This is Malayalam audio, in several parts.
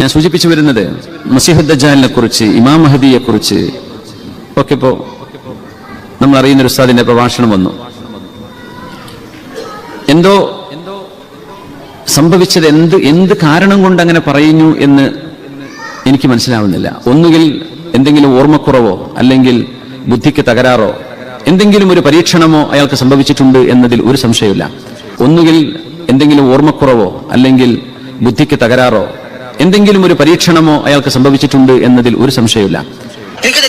ഞാൻ സൂചിപ്പിച്ചു വരുന്നത് മസിഹുദ്ദാലിനെ കുറിച്ച് ഇമാം മഹദിയെ കുറിച്ച് ഒക്കെ ഇപ്പോ നമ്മൾ അറിയുന്ന ഒരു ഉസ്താദിന്റെ പ്രഭാഷണം വന്നു. എന്തോ സംഭവിച്ചത് എന്ത് എന്ത് കാരണം കൊണ്ട് അങ്ങനെ പറയുന്നു എന്ന് എനിക്ക് മനസ്സിലാവുന്നില്ല. ഒന്നുകിൽ എന്തെങ്കിലും ഓർമ്മക്കുറവോ അല്ലെങ്കിൽ ബുദ്ധിക്ക് തകരാറോ എന്തെങ്കിലും ഒരു പരീക്ഷണമോ അയാൾക്ക് സംഭവിച്ചിട്ടുണ്ട് എന്നതിൽ ഒരു സംശയമില്ല ഒന്നുകിൽ എന്തെങ്കിലും ഓർമ്മക്കുറവോ അല്ലെങ്കിൽ ബുദ്ധിക്ക് തകരാറോ എന്തെങ്കിലും ഒരു പരീക്ഷണമോ അയാൾക്ക് സംഭവിച്ചിട്ടുണ്ട് എന്നതിൽ ഒരു സംശയമില്ല എനിക്ക്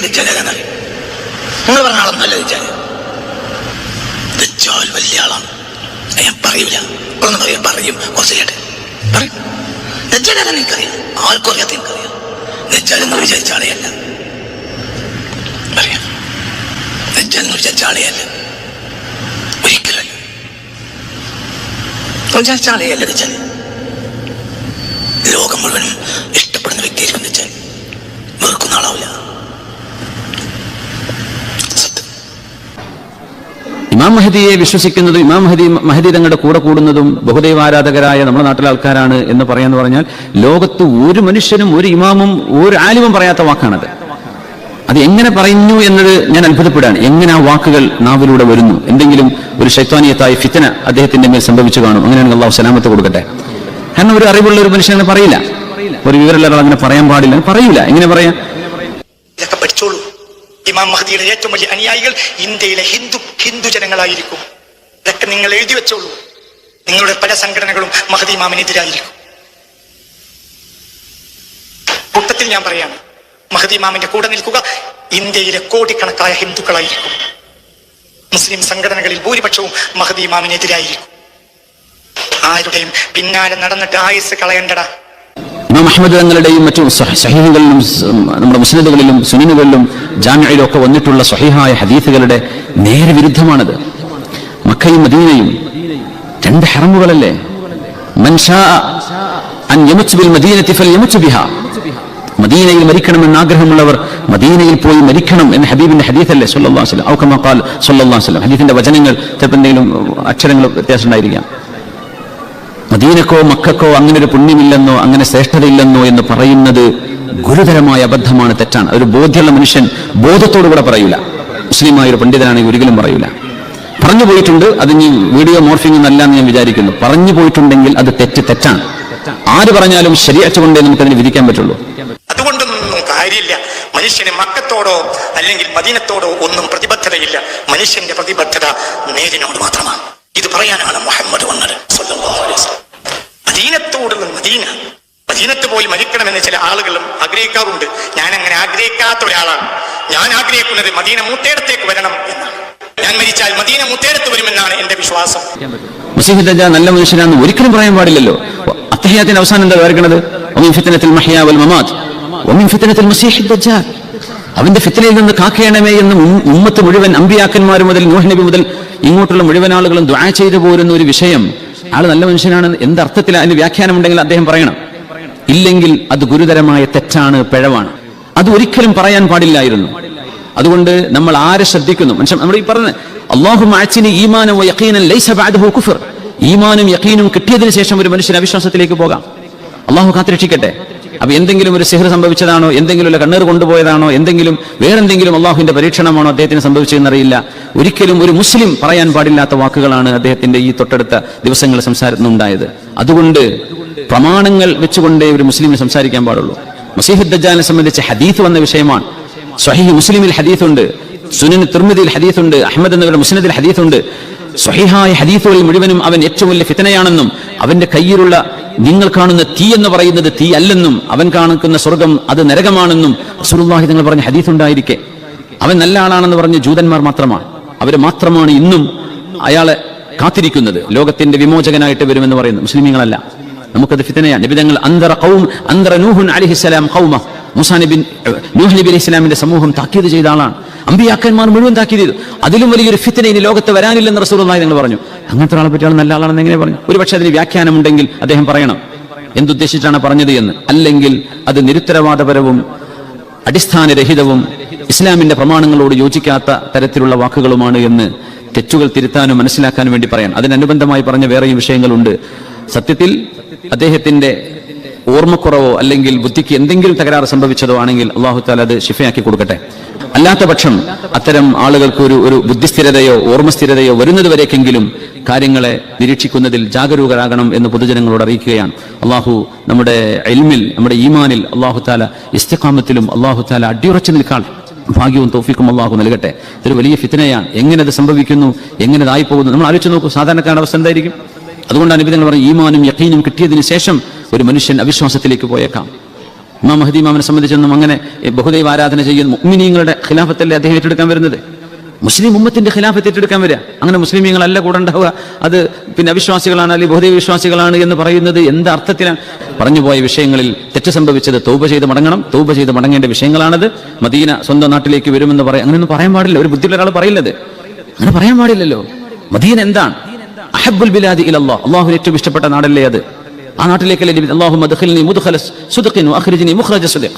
ദജ്ജാലാരെന്നറിയും നിങ്ങൾ വലിയ ആളാണ്. ഞാൻ പറയാം ദജ്ജാൽ ലോകം മുഴുവനും ഇഷ്ടപ്പെടുന്ന വ്യക്തിയായിരിക്കും വെച്ചാൽ വെറുക്കുന്ന ആളാവില്ല. ഇമാം മഹദിയെ വിശ്വസിക്കുന്നതും ഇമാം മഹദി മഹദി തങ്ങളുടെ കൂടെ കൂടുന്നതും ബഹുദൈവാരാധകരായ നമ്മുടെ നാട്ടിലെ ആൾക്കാരാണ് എന്ന് പറയാന്ന് പറഞ്ഞാൽ ലോകത്ത് ഒരു മനുഷ്യനും ഒരു ഇമാമും ഒരു ആലിമും പറയാത്ത വാക്കാണത്. അത് എങ്ങനെ പറയുന്നു എന്നത് ഞാൻ അത്ഭുതപ്പെടുകയാണ്. എങ്ങനെ ആ വാക്കുകൾ നാവിലൂടെ വരുന്നു? എന്തെങ്കിലും ഒരു ശൈത്വാനീയത്തായ ഫിത്തന അദ്ദേഹത്തിന്റെ മേൽ സംഭവിച്ചു കാണും. അങ്ങനെയാണെങ്കിൽ അള്ളാഹു സലാമത്ത് കൊടുക്കട്ടെ. കാരണം ഒരു അറിവുള്ള ഒരു മനുഷ്യനെ പറയില്ല. ഒരു വിവരമുള്ള അങ്ങനെ പറയാൻ പാടില്ല. പറയില്ല എങ്ങനെ പറയാം? ഇതൊക്കെ പഠിച്ചോളൂ. ഇമാം മഹദിയുടെ ഏറ്റവും വലിയ അനുയായികൾ ഇന്ത്യയിലെ ഹിന്ദു ഹിന്ദു ജനങ്ങളായിരിക്കും. ഇതൊക്കെ നിങ്ങൾ എഴുതി വെച്ചോളൂ. നിങ്ങളുടെ പല സംഘടനകളും മഹദി ഇമാമിനെതിരായിരിക്കും. കൂട്ടത്തിൽ ഞാൻ പറയാണ്. മഹദി ഇമാമിന്റെ കൂടെ നിൽക്കുക. ഇന്ത്യയിലെ കോടിക്കണക്കായ ഹിന്ദുക്കളായിരിക്കും. മുസ്ലിം സംഘടനകളിൽ ഭൂരിപക്ഷവും മഹദിമാമിനെതിരായിരിക്കും ആരുടെയും പിന്നാലെ നടന്നിട്ട് ആയുസ് കളയണ്ടടാ. ഇമാം മറ്റു സഹ- സഹീഹുകളിലും നമ്മുടെ മുസ്ലിദുകളിലും സുനിനുകളിലും ജാമ്യയിലും ഒക്കെ വന്നിട്ടുള്ള സ്വഹീഹായ ഹദീസുകളുടെ നേരെ വിരുദ്ധമാണത്. മക്കയും മദീനയും രണ്ട് ഹറമുകളല്ലേ? മൻഷാ അൻ യമുച്ച് ബിൽ മദീനത്തി ഫൽയമുച്ച് ബിഹാ. മദീനയിൽ മരിക്കണമെന്ന് ആഗ്രഹമുള്ളവർ മദീനയിൽ പോയി മരിക്കണം എന്ന് ഹബീബിന്റെ ഹദീഫല്ലേ സല്ലല്ലാഹു അലൈഹി വസല്ലം. ഔ കമാ ഖാൽ സല്ലല്ലാഹു അലൈഹി വസല്ലം. ഹദീസിന്റെ വചനങ്ങൾ ചിലപ്പോൾ എന്തെങ്കിലും അക്ഷരങ്ങൾ വ്യത്യാസം ഉണ്ടായിരിക്കാം. മദീനക്കോ മക്കക്കോ അങ്ങനെ ഒരു പുണ്യമില്ലെന്നോ അങ്ങനെ ശ്രേഷ്ഠതയില്ലെന്നോ എന്ന് പറയുന്നത് ഗുരുതരമായ അബദ്ധമാണ് തെറ്റാണ്. ഒരു ബോധ്യമുള്ള മനുഷ്യൻ ബോധത്തോടുകൂടെ പറയൂല. മുസ്ലിമായ ഒരു പണ്ഡിതനാണെങ്കിൽ ഒരിക്കലും പറയൂല. പറഞ്ഞു പോയിട്ടുണ്ട് അത് ഇനി വീഡിയോ മോർഫിംഗ് എന്നല്ല എന്ന് ഞാൻ വിചാരിക്കുന്നു. പറഞ്ഞു പോയിട്ടുണ്ടെങ്കിൽ അത് തെറ്റ് തെറ്റാണ്. ആര് പറഞ്ഞാലും ശരിയാച്ചുകൊണ്ടേ നമുക്കതിന് വിധിക്കാൻ പറ്റുള്ളൂ. അതുകൊണ്ടൊന്നും കാര്യമില്ല. മനുഷ്യന് മക്കത്തോടോ അല്ലെങ്കിൽ മദീനത്തോടോ ഒന്നും പ്രതിബദ്ധതയില്ല. മനുഷ്യന്റെ പ്രതിബദ്ധത നേരിനോട് മാത്രമാണ്. ഇത് പറയാനാണ് മുഹമ്മദ് വന്നത്. മദീനത്തോടുള്ള മദീന. മദീനത്ത് പോയി മരിക്കണമെന്ന് ചില ആളുകളും ആഗ്രഹിക്കാറുണ്ട്. ഞാൻ അങ്ങനെ ആഗ്രഹിക്കാത്ത ഒരാളാണ്. ഞാൻ ആഗ്രഹിക്കുന്നത് മദീന മൂത്തേടത്തേക്ക് വരണം എന്നാണ്. ഞാൻ മരിച്ചാൽ മദീന മൂത്തേടത്ത് വരുമെന്നാണ് എന്റെ വിശ്വാസം. നല്ല മനുഷ്യനാണെന്ന് ഒരിക്കലും പറയാൻ പാടില്ലല്ലോ. അത്തഹ്യാത്തിന്റെ അവസാനം എന്താ വരക്കണത് ഒമിൻ ഫിത്തനത്തിൽ മഹിയ മമാത് ഒമിൻ ഫിത്തനത്തിൽ المسيح ദജ്ജാൽ. അവന്റെ ഫിത്തനയിൽ നിന്ന് കാക്കയണമേ എന്ന് ഉമ്മത്ത് മുഴുവൻ അമ്പിയാക്കന്മാർ മുതൽ നൂഹ് നബി മുതൽ ഇങ്ങോട്ടുള്ള മുഴുവൻ ആളുകളും ദ്വാ ചെയ്തു പോരുന്ന ഒരു വിഷയം. ആൾ നല്ല മനുഷ്യനാണ് എന്ത് അർത്ഥത്തിൽ അതിന് വ്യാഖ്യാനം ഉണ്ടെങ്കിൽ അദ്ദേഹം പറയണം. ഇല്ലെങ്കിൽ അത് ഗുരുതരമായ തെറ്റാണ് പിഴവാണ്. അത് ഒരിക്കലും പറയാൻ പാടില്ലായിരുന്നു. അതുകൊണ്ട് നമ്മൾ ആരെ ശ്രദ്ധിക്കുന്നു? മനുഷ്യൻ നമ്മൾ ഈ പറഞ്ഞ അള്ളാഹു ഈമാനും യഖീനും കിട്ടിയതിനു ശേഷം ഒരു മനുഷ്യൻ അവിശ്വാസത്തിലേക്ക് പോകാം. അള്ളാഹു കാത്തിരക്ഷിക്കട്ടെ. അപ്പൊ എന്തെങ്കിലും ഒരു സിഹർ സംഭവിച്ചതാണോ? എന്തെങ്കിലും ഒരു കണ്ണീർ കൊണ്ടുപോയതാണോ? എന്തെങ്കിലും വേറെന്തെങ്കിലും അള്ളാഹുവിന്റെ പരീക്ഷണമാണോ അദ്ദേഹത്തിന് സംഭവിച്ചതെന്നറിയില്ല. ഒരിക്കലും ഒരു മുസ്ലിം പറയാൻ പാടില്ലാത്ത വാക്കുകളാണ് അദ്ദേഹത്തിന്റെ ഈ തൊട്ടടുത്ത ദിവസങ്ങൾ സംസാരത്തിനുണ്ടായത്. അതുകൊണ്ട് പ്രമാണങ്ങൾ വെച്ചുകൊണ്ടേ ഒരു മുസ്ലിമിന് സംസാരിക്കാൻ പാടുള്ളൂ. മസീഹ് സംബന്ധിച്ച് ഹദീഫ് വന്ന വിഷയമാണ്. സ്വഹീഹ് മുസ്ലിമിൽ ഉണ്ട് സുനൻ തിർമിദിൽ ഉണ്ട് അഹമ്മദ് എന്നവരുടെ മുസ്നദിൽ ഉണ്ട് സ്വഹീഹായ ഹദീഫുകളിൽ മുഴുവനും അവൻ ഏറ്റവും വലിയ ഫിത്തനയാണെന്നും അവന്റെ കയ്യിലുള്ള നിങ്ങൾ കാണുന്ന തീ എന്ന് പറയുന്നത് തീ അല്ലെന്നും അവൻ കാണിക്കുന്ന സ്വർഗം അത് നരകമാണെന്നും റസൂലുള്ളാഹി നിങ്ങൾ പറഞ്ഞ ഹദീത്തുണ്ടായിരിക്കെ അവൻ നല്ല ആളാണെന്ന് പറഞ്ഞ ജൂതന്മാർ മാത്രമാണ്. അവർ മാത്രമാണ് ഇന്നും അയാളെ കാത്തിരിക്കുന്നത്. ലോകത്തിന്റെ വിമോചകനായിട്ട് വരുമെന്ന് പറയുന്നു. മുസ്ലിമീങ്ങളല്ല. നമുക്കത് ഫിത്തനയാണ്. നിബിതങ്ങൾ അന്തറ ഖൗം അന്തറ നൂഹുൻ അലിഹിസ്സലാം ഖൗമ. മൂസാ നബി നൂഹ് നബി അലൈഹി ഇസ്ലാമിന്റെ സമൂഹം താക്കീത് ചെയ്ത ആളാണ്. അമ്പിയാക്കന്മാർ മുഴുവൻ താക്കീത് ചെയ്തു അതിലും വലിയൊരു ഫിത്തിന ഇനി ലോകത്ത് വരാനില്ലെന്ന് റസൂലുള്ളാഹി നിങ്ങൾ പറഞ്ഞു. അങ്ങനത്തെ ആളെ പറ്റിയാണ് നല്ല ആളാണെന്ന് എങ്ങനെ പറഞ്ഞു? ഒരു പക്ഷേ അതിന് വ്യാഖ്യാനമുണ്ടെങ്കിൽ അദ്ദേഹം പറയണം. എന്തുദ്ദേശിച്ചാണ് പറഞ്ഞത് എന്ന്? അല്ലെങ്കിൽ അത് നിരുത്തരവാദപരവും അടിസ്ഥാനരഹിതവും ഇസ്ലാമിന്റെ പ്രമാണങ്ങളോട് യോജിക്കാത്ത തരത്തിലുള്ള വാക്കുകളുമാണ് എന്ന് തെറ്റുകൾ തിരുത്താനും മനസ്സിലാക്കാനും വേണ്ടി പറയാം. അതിനനുബന്ധമായി പറഞ്ഞ വേറെയും വിഷയങ്ങളുണ്ട്. സത്യത്തിൽ അദ്ദേഹത്തിന്റെ ഓർമ്മക്കുറവോ അല്ലെങ്കിൽ ബുദ്ധിക്ക് എന്തെങ്കിലും തകരാറ് സംഭവിച്ചതോ ആണെങ്കിൽ അള്ളാഹു താല അത് ഷിഫയാക്കി കൊടുക്കട്ടെ. അല്ലാത്ത പക്ഷം അത്തരം ആളുകൾക്ക് ഒരു ഒരു ബുദ്ധിസ്ഥിരതയോ ഓർമ്മസ്ഥിരതയോ വരുന്നതുവരേക്കെങ്കിലും കാര്യങ്ങളെ നിരീക്ഷിക്കുന്നതിൽ ജാഗരൂകരാകണം എന്ന് പൊതുജനങ്ങളോട് അറിയിക്കുകയാണ്. അള്ളാഹു നമ്മുടെ എൽമിൽ നമ്മുടെ ഈമാനിൽ അള്ളാഹു താല ഇസ്തഖാമത്തിലും അള്ളാഹു താല അടിയുറച്ചു നിൽക്കാൻ ഭാഗ്യവും തോഫിക്കും അള്ളാഹു നൽകട്ടെ. ഇതൊരു വലിയ ഫിത്തനയാണ് എങ്ങനെ അത് സംഭവിക്കുന്നു? എങ്ങനെ ഇതായി പോകുന്നു നമ്മൾ ആലോചിച്ച് നോക്കൂ സാധാരണക്കാരുടെ അവസ്ഥ എന്തായിരിക്കും? അതുകൊണ്ടാണ് നിബിധങ്ങൾ പറഞ്ഞു ഈമാനും യക്കീനും കിട്ടിയതിന് ശേഷം ഒരു മനുഷ്യൻ അവിശ്വാസത്തിലേക്ക് പോയേക്കാം. ഇമാം മഹദി ഇമാമിനെ സംബന്ധിച്ചൊന്നും അങ്ങനെ ബഹുദൈവ ആരാധന ചെയ്യുന്ന മുഅ്മിനീങ്ങളുടെ ഖിലാഫത്തല്ലേ അദ്ദേഹം ഏറ്റെടുക്കാൻ വരുന്നത്? മുസ്ലിം ഉമ്മത്തിന്റെ ഖിലാഫത്ത് ഏറ്റെടുക്കാൻ വരിക. അങ്ങനെ മുസ്ലിമീങ്ങളല്ല കൂടെ ഉണ്ടാവുക. അത് പിന്നെ അവിശ്വാസികളാണ് അല്ലെങ്കിൽ ബഹുദൈവ വിശ്വാസികളാണ് എന്ന് പറയുന്നത് എന്ത് അർത്ഥത്തിലാണ് പറഞ്ഞുപോയ വിഷയങ്ങളിൽ തെറ്റ് സംഭവിച്ചത് തൗബ ചെയ്ത് മടങ്ങണം. തൗബ ചെയ്ത് മടങ്ങേണ്ട വിഷയങ്ങളാണത്. മദീന സ്വന്തം നാട്ടിലേക്ക് വരുമെന്ന് പറയാം. അങ്ങനെയൊന്നും പറയാൻ പാടില്ല. ഒരു ബുദ്ധിയുള്ള ഒരാൾ പറയുന്നത്. അങ്ങനെ പറയാൻ പാടില്ലല്ലോ. മദീന എന്താണ്? അഹബുൽ ബിലാദി ഇലല്ലോ. അള്ളാഹു ഏറ്റവും ഇഷ്ടപ്പെട്ട നാടല്ലേ അത്? ആ നാട്ടിലേക്കല്ലേ അള്ളാഹു മദ്ഖിൽനി മുദ്ഖല സുദ്ഖിൻ വഅഖ്രിജ്നി മുഖ്റജ സുദ്ഖ്